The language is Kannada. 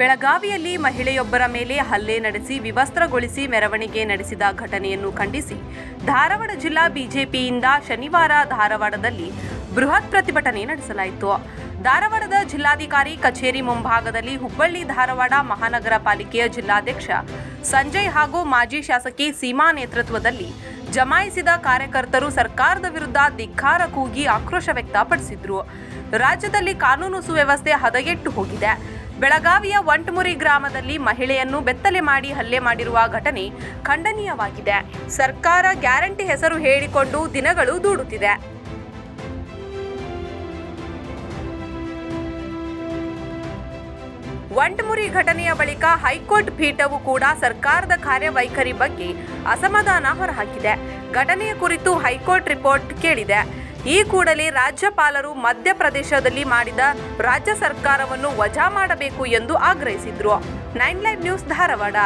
ಬೆಳಗಾವಿಯಲ್ಲಿ ಮಹಿಳೆಯೊಬ್ಬರ ಮೇಲೆ ಹಲ್ಲೆ ನಡೆಸಿ ವಿವಸ್ತ್ರಗೊಳಿಸಿ ಮೆರವಣಿಗೆ ನಡೆಸಿದ ಘಟನೆಯನ್ನು ಖಂಡಿಸಿ ಧಾರವಾಡ ಜಿಲ್ಲಾ ಬಿಜೆಪಿಯಿಂದ ಶನಿವಾರ ಧಾರವಾಡದಲ್ಲಿ ಬೃಹತ್ ಪ್ರತಿಭಟನೆ ನಡೆಸಲಾಯಿತು. ಧಾರವಾಡದ ಜಿಲ್ಲಾಧಿಕಾರಿ ಕಚೇರಿ ಮುಂಭಾಗದಲ್ಲಿ ಹುಬ್ಬಳ್ಳಿ ಧಾರವಾಡ ಮಹಾನಗರ ಪಾಲಿಕೆಯ ಜಿಲ್ಲಾಧ್ಯಕ್ಷ ಸಂಜಯ್ ಹಾಗೂ ಮಾಜಿ ಶಾಸಕಿ ಸೀಮಾ ನೇತೃತ್ವದಲ್ಲಿ ಜಮಾಯಿಸಿದ ಕಾರ್ಯಕರ್ತರು ಸರ್ಕಾರದ ವಿರುದ್ಧ ಧಿಕ್ಕಾರ ಕೂಗಿ ಆಕ್ರೋಶ ವ್ಯಕ್ತಪಡಿಸಿದ್ರು. ರಾಜ್ಯದಲ್ಲಿ ಕಾನೂನು ಸುವ್ಯವಸ್ಥೆ ಹದಗೆಟ್ಟು ಹೋಗಿದೆ. ಬೆಳಗಾವಿಯ ವಂಟಮುರಿ ಗ್ರಾಮದಲ್ಲಿ ಮಹಿಳೆಯನ್ನು ಬೆತ್ತಲೆ ಮಾಡಿ ಹಲ್ಲೆ ಮಾಡಿರುವ ಘಟನೆ ಖಂಡನೀಯವಾಗಿದೆ. ಸರ್ಕಾರ ಗ್ಯಾರಂಟಿ ಹೆಸರು ಹೇಳಿಕೊಂಡು ದಿನಗಳು ದೂಡುತ್ತಿದೆ. ವಂಟಮುರಿ ಘಟನೆಯ ಬಳಿಕ ಹೈಕೋರ್ಟ್ ಪೀಠವು ಕೂಡ ಸರ್ಕಾರದ ಕಾರ್ಯವೈಖರಿ ಬಗ್ಗೆ ಅಸಮಾಧಾನ ಹೊರಹಾಕಿದೆ. ಘಟನೆಯ ಕುರಿತು ಹೈಕೋರ್ಟ್ ರಿಪೋರ್ಟ್ ಕೇಳಿದೆ. ಈ ಕೂಡಲೇ ರಾಜ್ಯಪಾಲರು ಮಧ್ಯಪ್ರದೇಶದಲ್ಲಿ ಮಾಡಿದ ರಾಜ್ಯ ಸರ್ಕಾರವನ್ನು ವಜಾ ಮಾಡಬೇಕು ಎಂದು ಆಗ್ರಹಿಸಿದ್ರು. Nine live news Dharwad.